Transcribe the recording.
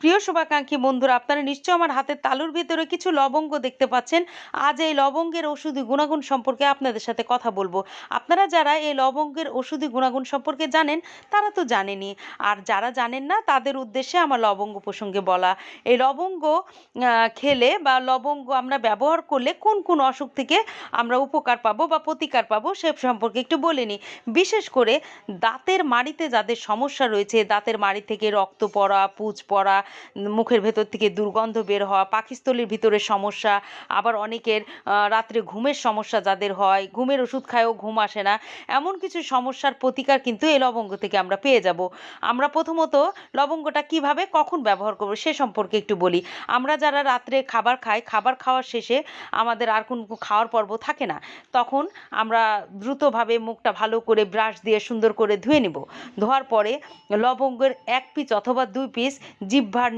প্রিয় শুভাকাঙ্ক্ষী বন্ধুরা, আপনারা নিশ্চয় আমার হাতের তালুর ভিতরে কিছু লবঙ্গ দেখতে পাচ্ছেন। আজ এই লবঙ্গের ওষুধি গুণাগুণ সম্পর্কে আপনাদের সাথে কথা বলব। আপনারা যারা এই লবঙ্গের ওষুধি গুণাগুণ সম্পর্কে জানেন, তারা তো জানেনই। আর যারা জানেন না, তাদের উদ্দেশ্যে আমার লবঙ্গ প্রসঙ্গে বলা। এই লবঙ্গ খেলে বা লবঙ্গ আমরা ব্যবহার করলে কোন কোন অসুখ থেকে আমরা উপকার পাবো বা প্রতিকার পাবো, সে সম্পর্কে একটু বলে নিই। বিশেষ করে দাঁতের মাড়িতে যাদের সমস্যা রয়েছে, দাঁতের মাড়ি থেকে রক্ত পড়া পুজ পড়া মুখের ভেতর থেকে দুর্গন্ধ বের হওয়া পাকিস্থলীর ভিতরে সমস্যা, আবার অনেকের রাত্রে ঘুমের সমস্যা যাদের হয়, ঘুমের ওষুধ খায়ও ঘুম আসে না। এমন কিছু সমস্যার প্রতিকার কিন্তু এই লবঙ্গ থেকে আমরা পেয়ে যাব। আমরা প্রথমত লবঙ্গটা কীভাবে, কখন ব্যবহার করব সে সম্পর্কে একটু বলি। আমরা যারা রাত্রে খাবার খাই, খাবার খাওয়ার শেষে আমাদের আর কোন খাওয়ার পর্ব থাকে না, তখন আমরা দ্রুতভাবে মুখটা ভালো করে ব্রাশ দিয়ে সুন্দর করে ধুয়ে নিব। ধোয়ার পরে লবঙ্গের এক পিস অথবা দুই পিস জিহ্বার